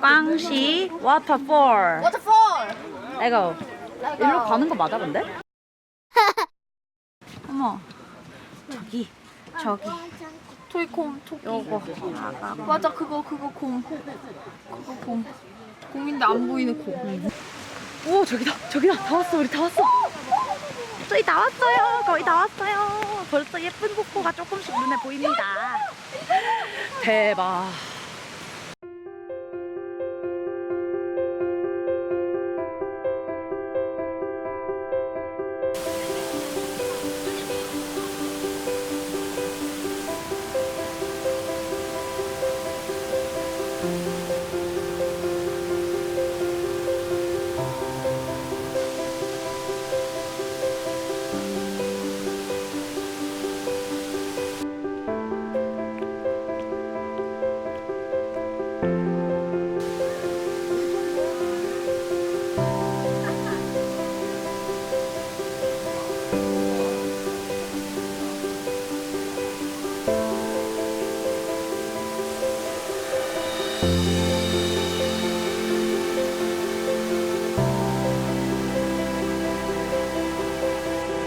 광시 워터폴. 워터폴. 이거 일로 가는 거 맞아 근데? 어머 저기 저기 토이콤 토끼. 요거 맞아 그거 그거 곰. 그거 곰. 곰인데 안 보이는 곰. 오 저기다 저기다 다 왔어 우리 다 왔어 저희 다 왔어요 거의 다 왔어요 벌써 예쁜 폭포가 조금씩 눈에 보입니다 대박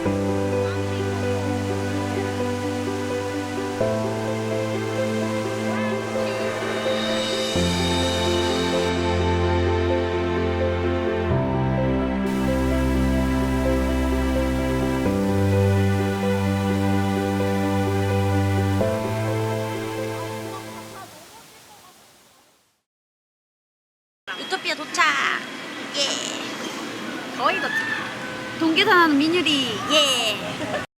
유 동계산하는 민유리 예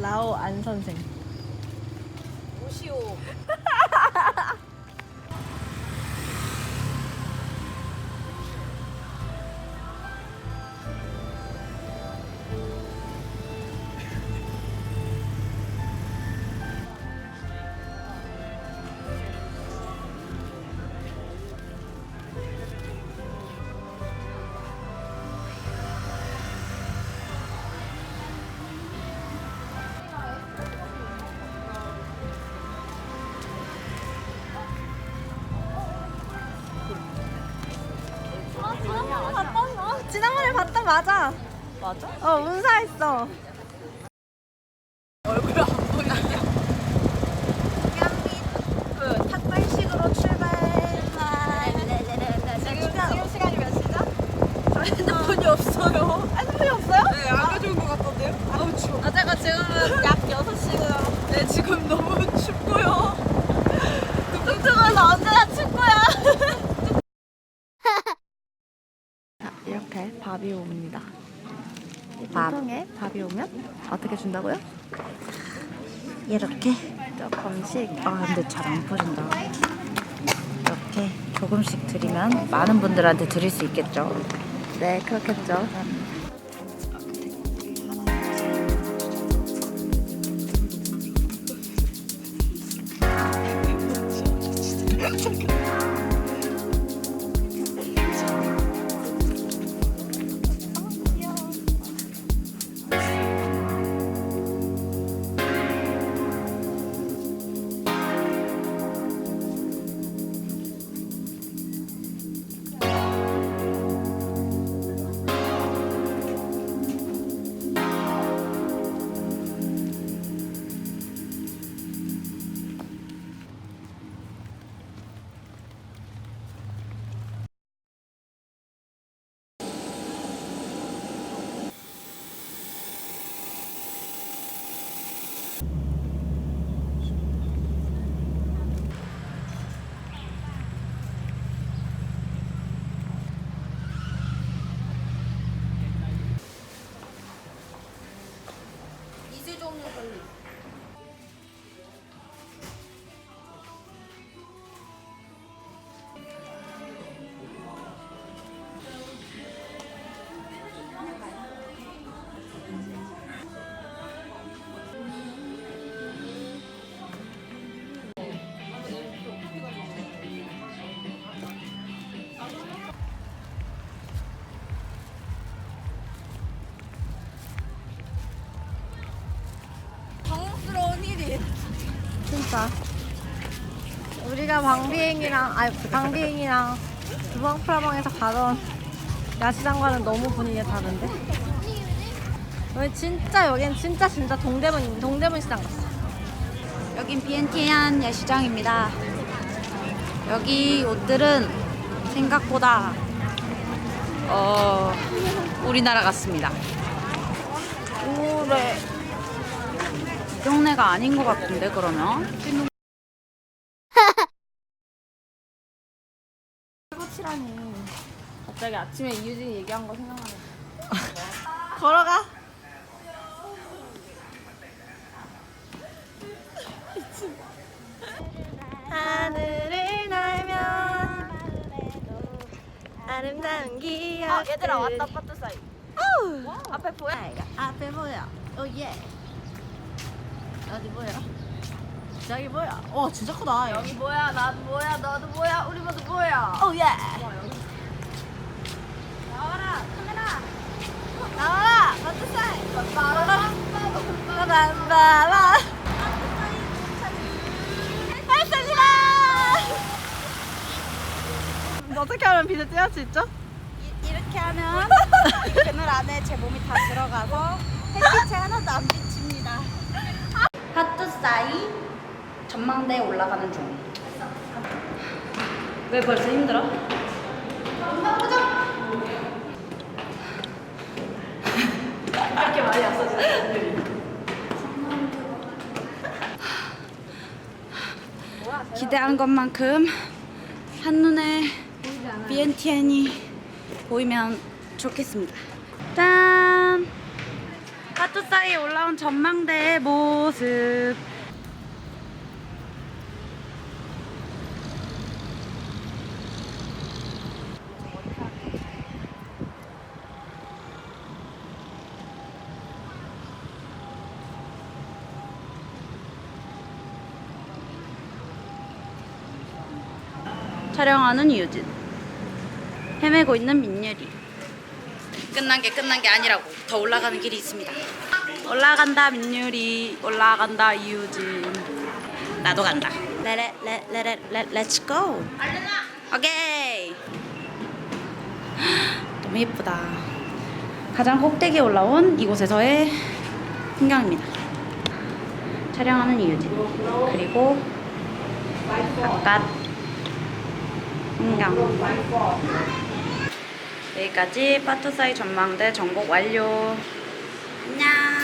라오 안 선생 오시오. 지난번에 봤던 맞아. 맞아? 어, 운사했어. 얼굴 안 보이냐? 그 탁발식으로 출발. 지금, 지금 시간이 몇 시죠? 저 핸드폰이 없어요. 핸드폰이 없어요? 네, 안 가져온 것 같던데요? 아우 추워. 아, 제가 지금은 약 6시고요. 네, 지금 너무 춥고요. 뚱뚱은 언제나 춥고요. 밥이 옵니다. 밥. 밥이 오면 어떻게 준다고요? 이렇게 조금씩. 아 근데 잘 안 퍼진다. 이렇게 조금씩 드리면 많은 분들한테 드릴 수 있겠죠. 네, 그렇겠죠. 진짜. 우리가 방비행이랑 아니 방비행이랑 두방 프라방에서 가던 야시장과는 너무 분위기가 다른데. 여기 진짜 여긴 진짜 진짜 동대문 동대문 시장 같아. 여긴 비엔티안 야시장입니다. 여기 옷들은 생각보다 어 우리나라 같습니다. 오래. 이 동네가 아닌 것 같은데 그러면? 꽃이라니. 갑자기 아침에 이유진이 얘기한 거 생각나네. 걸어가. 하늘을 날면 아름다운 기억. 아, 얘들아 왔다 빠트 사이. 앞에 보여? 앞에 보여. 오예. 어디 보여? 저기 보여. 와 진짜 크다. 여기 뭐야? 나도 뭐야? 너도 뭐야? 우리 모두 뭐야? 오 예. 나와라 카메라. 나와라. 버터사이. 나와라. 바람바라. 발사지라. 어떻게 하면 빛을 띄울 수 있죠? 이렇게 하면 그늘 안에 제 몸이 다 들어가서 햇빛이 하나도 안 비칩니다. 핫도사이 전망대에 올라가는 중. 왜 벌써 힘들어? 이렇게 많이 안 써지네. 기대한 것만큼 한눈에 비엔티엔이 보이면 좋겠습니다. 짠! 하투사이에 올라온 전망대의 모습. 촬영하는 이유진. 헤매고 있는 민예리. 끝난 게 끝난 게 아니라고 더 올라가는 길이 있습니다. 올라간다 민유리, 올라간다 이유진. 나도 간다. 레레 레레 레레 렛츠 고. 오케이. 너무 예쁘다. 가장 꼭대기에 올라온 이곳에서의 풍경입니다. 촬영하는 이유진. 그리고 바깥 풍경. 여기까지 파투사이 전망대 정복 완료. 안녕.